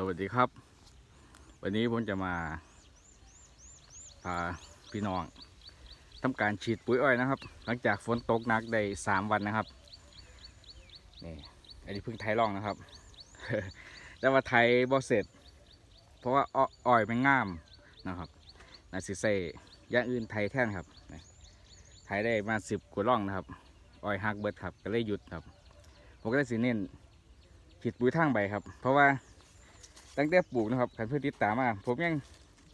สวัสดีครับ วันนี้ผมจะมาพาพี่น้องทำการฉีดปุ๋ยอ้อยนะครับ หลังจากฝนตกหนักได้สามวันนะครับนี่อันนี้เพิ่งไทยร่องนะครับ แต่ว่าไทยบ่เสร็จ เพราะว่าอ้อยมันงามนะครับนาซิเซ่ย่างอื่นไทยแท่นครับไทยได้มาสิบกว่าร่องนะครับอ้อยฮักเบิดครับก็เลยหยุดครับผมก็เลยสิเน้นฉีดปุ๋ยทางใบครับ เพราะว่า ตั้งแต่ปลูกนะครับขันเพื่อติดตามมาผมยัง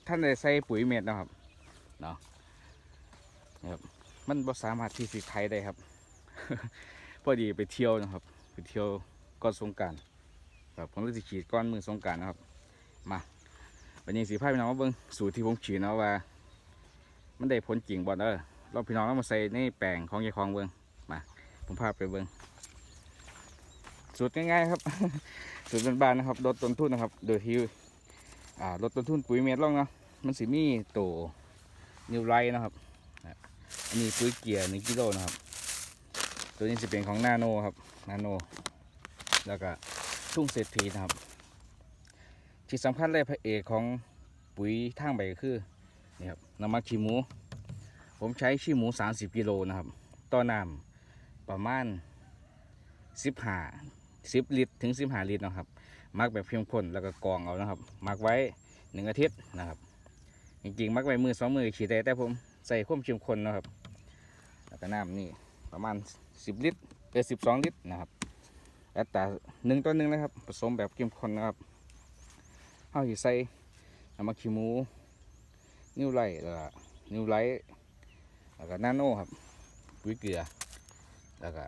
ท่านได้ใส่ปุ๋ยเม็ดนะครับเนาะนะครับมันบ่สามารถที่สิไทยได้ครับ พอดีไปเที่ยวนะครับ ไปเที่ยวก่อนสงการครับผมเลยสิฉีดก้อนมือสงการนะครับ มาวันนี้สีพาพี่น้องมาเบิ่งสูตรที่ผมฉีดเนาะว่า มันได้ผลจริงบ่เด้อเราพี่น้องเอามาใส่ในแปลงของยายคลองเบิ่งมาผมพาไปเบิ่ง สูตรง่ายๆครับ สูตรบ้านๆนะครับลดต้นทุนนะครับ โดยที่ลดต้นทุนปุ๋ยเม็ดลงนะมันสิมีโตนิวไรนะครับอันนี้ปุ๋ยเกียร์หนึ่งกิโลนะครับ ตัวนี้จะเป็นของนาโนครับนาโน แล้วก็ทุ่งเศรษฐีนะครับ ที่สำคัญเลยพระเอกของปุ๋ยทางใบก็คือนี่ครับน้ำมันขี้หมู ผมใช้ขี้หมู 30 กิโลนะครับ ต่อน้ำประมาณ15 10ลิตรถึง15ลิตรนะครับมักแบบเพียงพ่นแล้วก็กองเอานะครับมักไว้หนึ่งอาทิตย์นะครับ จริงๆ มักไว้มือสองมือขีดได้แต่ผมใส่ข้มเข้มข้นนะครับ แล้วก็น้ำนี่ประมาณ10ลิตรเป็น12ลิตรนะครับอัตราหนึ่งต่อหนึ่งนะครับผสมแบบเข้มข้นนะครับเอาสิใส่น้ำมันขี้หมู นิ้วไล่แล้วนิ้วไล่แล้วก็นาโน่ครับปุ๋ยเกลือ แล้วก็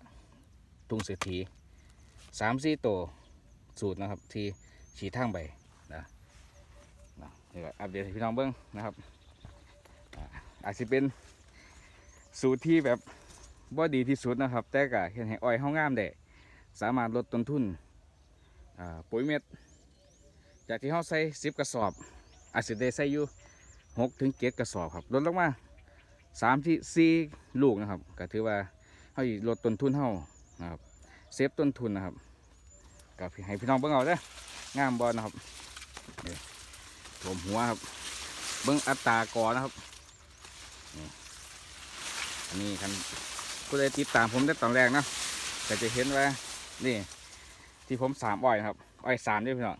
ตุงเศรษฐี สามสี่ตัวสูตรนะครับ ที่ฉีดทางใบนะนะนี่ก็อัปเดตพี่น้องเบิ้งนะครับอาจจะเป็นสูตรที่แบบบ่ดีที่สุดนะครับ แต่ก็เห็นให้อ้อยเฮางามได้สามารถลดต้นทุนปุ๋ยเม็ด จากที่เฮาใส่สิบกระสอบ อาจจะได้ใส่อยู่หกถึงเจ็ดกระสอบครับลดลงมาสามที่สี่ลูกนะครับ ก็ถือว่าเฮาลดต้นทุนเฮานะครับเซฟต้นทุนนะครับ กับให้พี่น้องเบิ่งเอาเด้องามบอลนะครับนี่ผมหัวครับ เบิ่งอัตราก่อนะครับนี่อันนี้คันผู้ใดติดตามผมได้ตอนแรกนะก็จะเห็นว่านี่ที่ผมสามอ้อยนะครับอ้อยสามด้วยพี่น้อง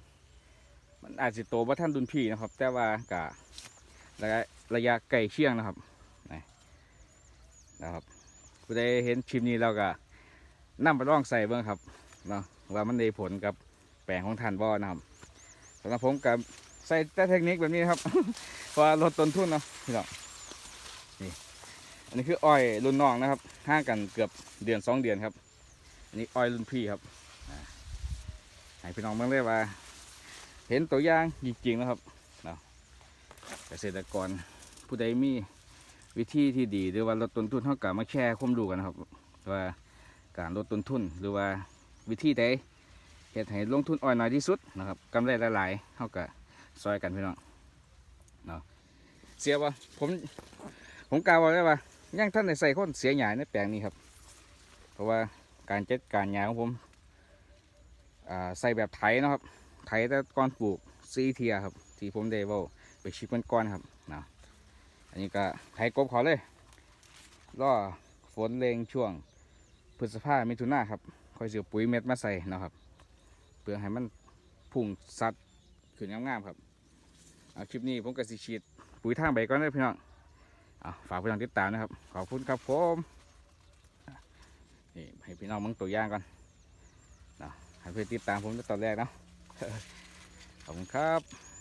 มันอาจจะโตว่าท่านดุนพี่นะครับ แต่ว่ากะระยะระยะไก่เชี่ยงนะครับนี่นะครับผู้ใดเห็นคลิปนี้แล้วก็นำไปลองใส่เบิ่งครับ เนาะว่ามันได้ผลกับแปลงของท่านบ่นะครับสำหรับผมกับใส่แต่เทคนิคแบบนี้ครับพราะว่าลดต้นทุนเนาะพี่น้องนี่อันนี้คืออ้อยรุ่นน้องนะครับห่างกันเกือบเดือนสองเดือนครับ อันนี้อ้อยรุ่นพี่ครับให้พี่น้องเบิ่งเลยว่า เห็นตัวอย่างจริงๆนะครับเนาะเกษตรกรผู้ใดมีวิธีที่ดีหรือว่าลดต้นทุนเท่ากับมาแชร์ความรู้กันนะครับว่าการลดต้นทุนหรือว่า วิธีใดเหตุให้ลงทุนอ่อยน้อยที่สุดนะครับกำไรหลายๆเท่ากับซอยกันพี่น้องเนาะเสียบ่ผมผมกล่าวไว้ว่ายังท่านได้ใส่คนเสียหายในแปลงนี้ครับ เพราะว่าการจัดการหญ้าของผมใส่แบบไถนะครับ ไถแต่ก่อนปลูกซีเทียครับ ที่ผมได้ว้าไปชิปกันก่อนครับเนาะอันนี้ก็ไถกบเขาเลยรอฝนเลงช่วงพฤษภามิถุนาครับ ค่อยเสือปุ๋ยเม็ดมาใส่นะครับ เพื่อให้มันพุ่งสัดขึ้นงามๆครับเอาคลิปนี้ผมก็สิฉีดปุ๋ยทางใบก่อนเลยพี่น้องเอาฝากพี่น้องติดตามนะครับ ขอบคุณครับผมนี่ให้พี่น้องมึงตัวอย่างก่อนนะให้เพื่อนติดตามผมตั้งแต่ตอนแรกเนาะขอบคุณครับ